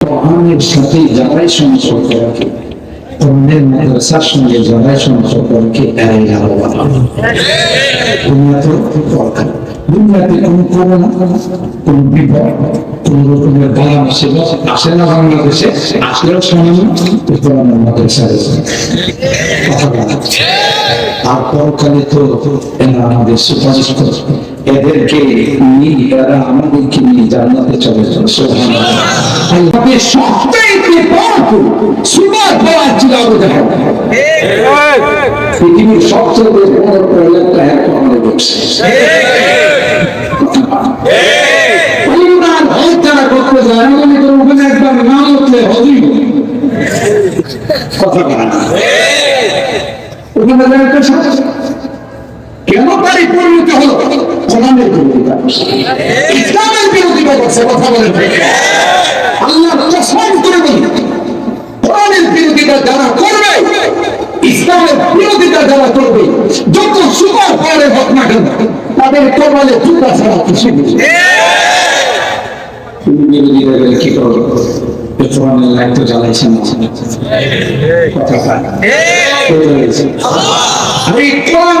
কোরআনের সাথে যারাই সম্পর্ক রাখে কোরআনের মাদ্রাসার সঙ্গে যারাই সম্পর্ক রাখে এরাই লাভবান দুনিয়াতে দরকার দুনিয়াতে কোনো করোনা কোন? বিপদ কোন? রকমের বালা মুসিবত আসে না বাংলাদেশে, আসলেও সামান্য কোরআনের মাদ্রাসা কথা বলা। আর পরকালে তো এরা আমাদের সুপারিশ করে এদেরকে নিয়ে এরা আমাদেরকে নিয়ে জান্নাতে চলে যাবে আল্লাহকে সবচাইতে পাওয়ারফুল সুপার পাওয়ার ছিল পৃথিবীর সবচেয়ে বড় প্রজেক্টটা এখন আমাদের বলছে অনুদান হজ যারা করতে যায় আমি মনে করি ওখানে একবার না উঠলে হজই হবে। কথা বলা না ওখানে যারা একটা সাথে কেন তারই পরিণতি হলো কোরআনের বিরোধিতা করছে। ইসলামের বিরোধিতা করছে কথা বলেন আল্লাহ কসম করে বলি কোরআনের বিরোধিতা যারা করবে ইসলামের বিরোধিতা যারা করবে যত সুপার পাওয়ারে হোক না কেন তাদের কপালে জুতা ছাড়া কিছু নেই তুমি গেলে কি করবে কোরআনের লাইট তো জ্বালাইছে না কথা? আমি কোরআন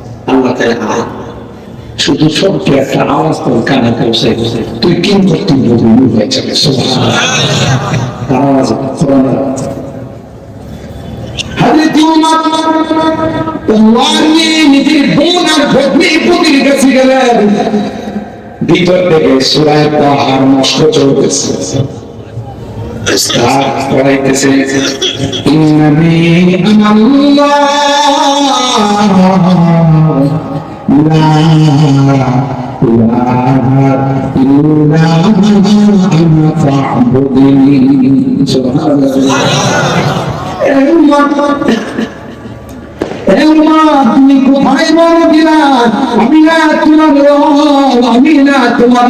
আল্লাহ তাআলা শুধু ছোট্ট একটা আওয়াজ তোর কানে পৌঁছে তুই করতে বলি হয়ে যাবে। ভিতর থেকে সুরায় পাহাড় নষ্ট চলতেছে। তুমি কোথায় বড় দিলা আমি না তোমার আমি না তোমার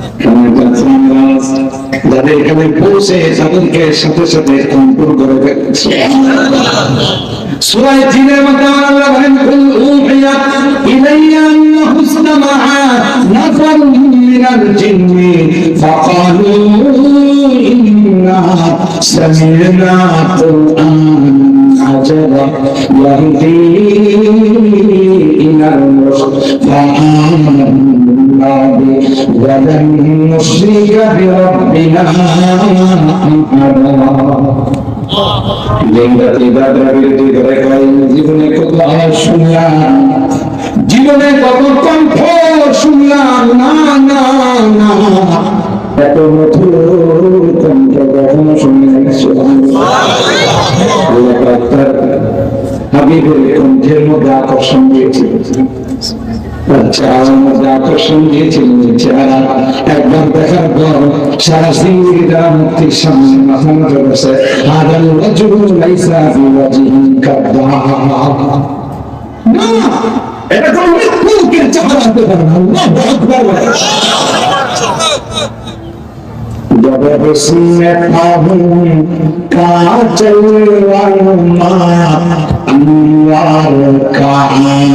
যাদের এখানে পৌঁছে তাদেরকে সাথে সাথে কন্ট্রোল করে ফেলছে। সূরা জিনের به ولن نشرك بربنا أحدا জীবনে কত আওয়াজ শুনলাম জীবনে কত কণ্ঠ শুনলাম না না না এত মধুর কণ্ঠ কখনো শুনে হাবিবের কণ্ঠের মধ্যে আকর্ষণ দিয়েছিল চেহারার মধ্যে আকর্ষণ দিয়েছিলেন যে চেহারা একবার দেখার পর সারা জিন্দগি তারা মুক্তির সামনে মাথা নত করেছে হাদাল রাজুল লাইসা ফি ওয়াজহিহি কাদ্দাব না এটা কোন মৃত্যুকের চেহারা হতে পারে না আল্লাহু আকবার जब हुस्न पाहूं का चलवानुमा अनवार का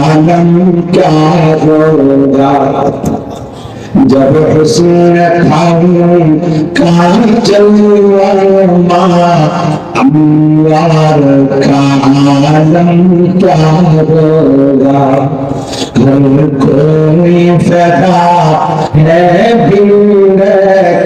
आलम क्या होगा जब हुस्न खाऊं का चलवानुमा अनवार का आलम क्या होगा हर कोई फदा है भीड़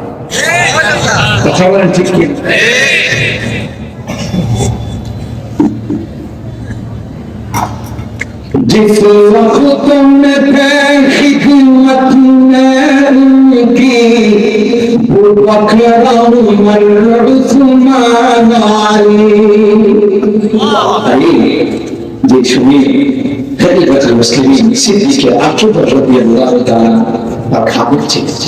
তার মোকাবেলা করতে পারে কথা বলেন ঠিক কি जिस वक्त में खिदमत में उनकी वो बकरा उमर उस्मान अली যে সময় খলিফাতুল মুসলিমিন সিদ্দিক আকবর রাদিয়াল্লাহু তাআলা আর খাবার চেয়েছে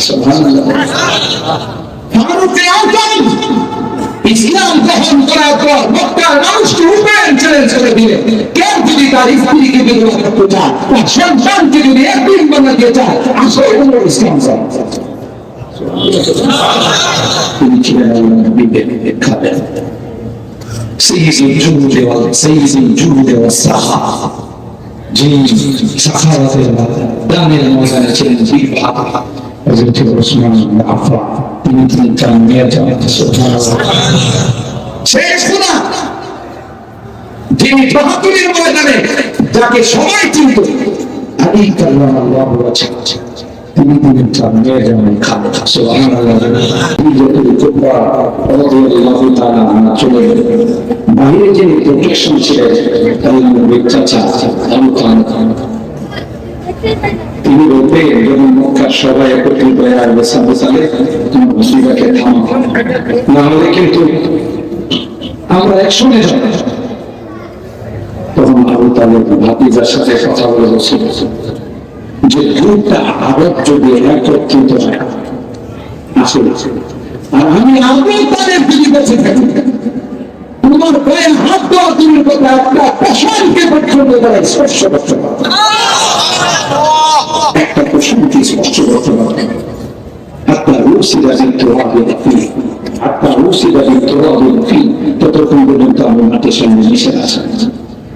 ইসলাম গ্রহণ করার পর মক্কার মানুষকে উপায়ন চ্যালেঞ্জ করে দিলে কেউ যদি তার স্ত্রীকে বিদ্রোহ করতে চায়, তার সন্তানকে যদি একদিন বানাতে চায়, আসলে কোনো ইসলাম তিনি ছিলেন বিদ্যাপীঠের খাবেন সেই যে জুড়ে দেওয়া, সেই যে জুড়ে দেওয়া সাহা যিনি সাখাওয়াতের দানের ময়দানে ছিলেন বিভাগ হযরত ওসমান আফফান তিনি তিনি তার মেয়ের শেষ খুদা যিনি বাহাদুরের ময়দানে যাকে সবাই চিনত আলী কাল্লামাল্লাহু ওয়াজহা তিনি তিনি তার মেয়ের রাদিয়াল্লাহু তাআলা আনহা চলে গেলেন বাইরে প্রোটেকশন ছিলেন আবু তালেব তিনি বলতেন কিন্তু আমরা একসঙ্গে তখন আবু তালেব ভাতিজার সাথে কথা বলে বলছিল যে দুটা আরব যদি একত্রিত আর আমি আবু তালেব যদি বেঁচে থাকি, তোমার গায়ে হাত কথা একটা পেশানকে পর্যন্ত তারা স্পর্শ করতে একটা প্রশ্নকে স্পষ্ট করতে বিত্তরাবে ফি হাত্তা রুসিদা বিত্তরাবে ফি ততক্ষণ পর্যন্ত আমার মাটির সঙ্গে মিশে আছে।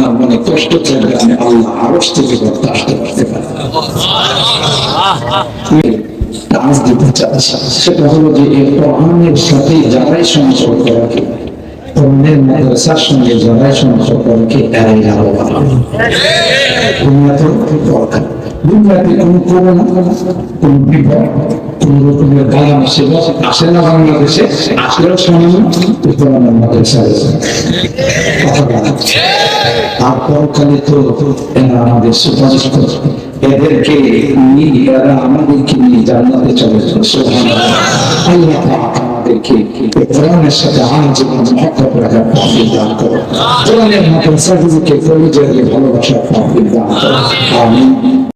আপনার মনে কষ্ট থাকলে আমি আল্লাহ আরশ থেকে করতে আসতে পারতে পারি। কাজ দিতে চাচ্ছি সেটা হলো যে এই কোরআনের সাথে যারাই সম্পর্ক রাখে অন্যের মাদ্রাসার সঙ্গে যারাই সম্পর্ক রাখে এরাই লাভবান। দুনিয়া তো দরকার দুনিয়াতে কোন করোনা কোন বিপদ। কোন রকমের গালাম আসে আসে না বাংলাদেশে আসলেও সামান্য কোরআনের মাদ্রাসা কথা বলা। আর পরকালে তো এরা আমাদের সুপারিশ এদেরকে নিয়ে, এরা আমাদেরকে নিয়ে জান্নাতে চলে সাথে আমিন।